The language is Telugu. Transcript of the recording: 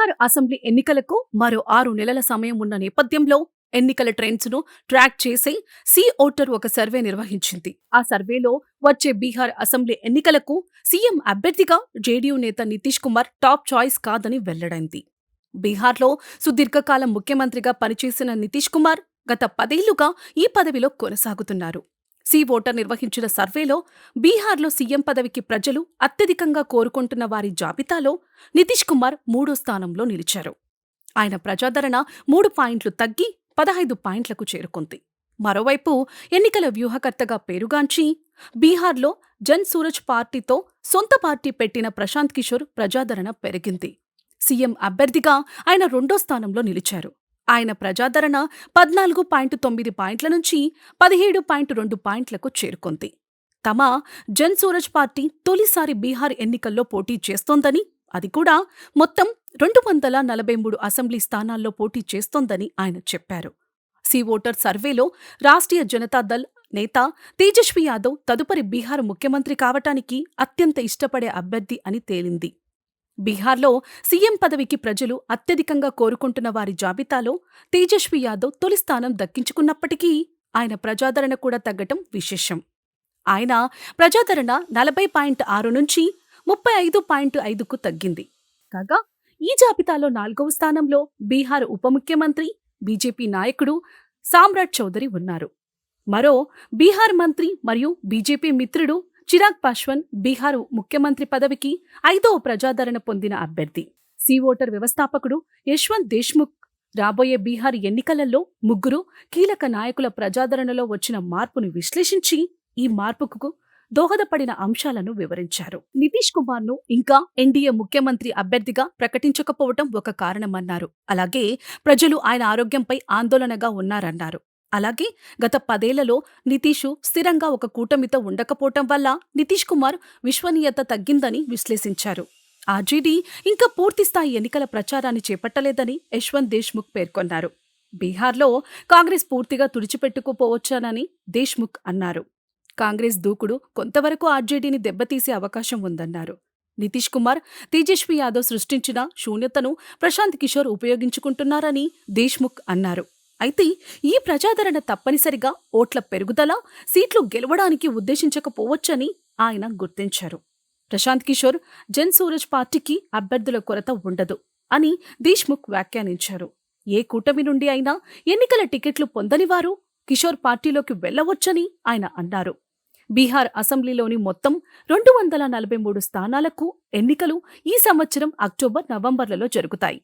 బీహార్ అసెంబ్లీ ఎన్నికలకు మరో ఆరు నెలల సమయం ఉన్న నేపథ్యంలో ఎన్నికల ట్రెండ్స్ను ట్రాక్ చేసి సి ఓటర్ ఒక సర్వే నిర్వహించింది. ఆ సర్వేలో వచ్చే బీహార్ అసెంబ్లీ ఎన్నికలకు సీఎం అభ్యర్థిగా జేడీయూ నేత నితీష్ కుమార్ టాప్ చాయిస్ కాదని వెల్లడైంది. బీహార్లో సుదీర్ఘకాలం ముఖ్యమంత్రిగా పనిచేసిన నితీష్ కుమార్ గత పదేళ్ళుగా ఈ పదవిలో కొనసాగుతున్నారు. సి ఓటర్ నిర్వహించిన సర్వేలో బీహార్లో సీఎం పదవికి ప్రజలు అత్యధికంగా కోరుకుంటున్న వారి జాబితాలో నితీష్ కుమార్ మూడో స్థానంలో నిలిచారు. ఆయన ప్రజాదరణ మూడు పాయింట్లు తగ్గి పదహైదు పాయింట్లకు చేరుకుంది. మరోవైపు ఎన్నికల వ్యూహకర్తగా పేరుగాంచి బీహార్లో జన్ సూరజ్ పార్టీతో సొంత పార్టీ పెట్టిన ప్రశాంత్ కిషోర్ ప్రజాదరణ పెరిగింది. సీఎం అభ్యర్థిగా ఆయన రెండో స్థానంలో నిలిచారు. ఆయన ప్రజాదరణ పద్నాలుగు పాయింట్ తొమ్మిది పాయింట్ల నుంచి పదిహేడు పాయింట్ రెండు పాయింట్లకు చేరుకుంది. తమ జన్ సూరజ్ పార్టీ తొలిసారి బీహార్ ఎన్నికల్లో పోటీ చేస్తోందని అది కూడా మొత్తం రెండు వందల నలభై మూడు అసెంబ్లీ స్థానాల్లో పోటీ చేస్తోందని ఆయన చెప్పారు. సి ఓటర్ సర్వేలో రాష్ట్రీయ జనతాదళ్ నేత తేజస్వి యాదవ్ తదుపరి బీహార్ ముఖ్యమంత్రి కావటానికి అత్యంత ఇష్టపడే అభ్యర్థి అని తేలింది. బీహార్లో సీఎం పదవికి ప్రజలు అత్యధికంగా కోరుకుంటున్న వారి జాబితాలో తేజస్వి యాదవ్ తొలి స్థానం దక్కించుకున్నప్పటికీ ఆయన ప్రజాదరణ కూడా తగ్గటం విశేషం. ఆయన ప్రజాదరణ నలభై పాయింట్ ఆరు నుంచి ముప్పై ఐదు పాయింట్ ఐదుకు తగ్గింది. కాగా ఈ జాబితాలో నాలుగవ స్థానంలో బీహార్ ఉప ముఖ్యమంత్రి బీజేపీ నాయకుడు సామ్రాట్ చౌదరి ఉన్నారు. మరో బీహార్ మంత్రి మరియు బీజేపీ మిత్రుడు చిరాగ్ పాశ్వన్ బీహార్ ముఖ్యమంత్రి పదవికి ఐదవ ప్రజాదరణ పొందిన అభ్యర్థి. సి ఓటర్ వ్యవస్థాపకుడు యశ్వంత్ దేశ్ముఖ్ రాబోయే బీహార్ ఎన్నికలలో ముగ్గురు కీలక నాయకుల ప్రజాదరణలో వచ్చిన మార్పును విశ్లేషించి ఈ మార్పుకు దోహదపడిన అంశాలను వివరించారు. నితీష్ కుమార్ను ఇంకా ఎన్డీఏ ముఖ్యమంత్రి అభ్యర్థిగా ప్రకటించకపోవటం ఒక కారణమన్నారు. అలాగే ప్రజలు ఆయన ఆరోగ్యంపై ఆందోళనగా ఉన్నారన్నారు. అలాగే గత పదేళ్ళలో నితీషు స్థిరంగా ఒక కూటమితో ఉండకపోవటం వల్ల నితీష్ కుమార్ విశ్వనీయత తగ్గిందని విశ్లేషించారు. ఆర్జేడీ ఇంకా పూర్తిస్థాయి ఎన్నికల ప్రచారాన్ని చేపట్టలేదని యశ్వంత్ దేశ్ముఖ్ పేర్కొన్నారు. బీహార్లో కాంగ్రెస్ పూర్తిగా తుడిచిపెట్టుకుపోవచ్చానని దేశ్ముఖ్ అన్నారు. కాంగ్రెస్ దూకుడు కొంతవరకు ఆర్జేడీని దెబ్బతీసే అవకాశం ఉందన్నారు. నితీష్ కుమార్ తేజస్వి యాదవ్ సృష్టించిన శూన్యతను ప్రశాంత్ కిషోర్ ఉపయోగించుకుంటున్నారని దేశ్ముఖ్ అన్నారు. అయితే ఈ ప్రజాదరణ తప్పనిసరిగా ఓట్ల పెరుగుదల సీట్లు గెలవడానికి ఉద్దేశించకపోవచ్చని ఆయన గుర్తించారు. ప్రశాంత్ కిషోర్ జన్ సూరజ్ పార్టీకి అభ్యర్థుల కొరత ఉండదు అని దేశ్ముఖ్ వ్యాఖ్యానించారు. ఏ కూటమి నుండి అయినా ఎన్నికల టికెట్లు పొందని వారు కిషోర్ పార్టీలోకి వెళ్ళవచ్చని ఆయన అన్నారు. బీహార్ అసెంబ్లీలోని మొత్తం రెండు వందల నలభై మూడు స్థానాలకు ఎన్నికలు ఈ సంవత్సరం అక్టోబర్ నవంబర్లలో జరుగుతాయి.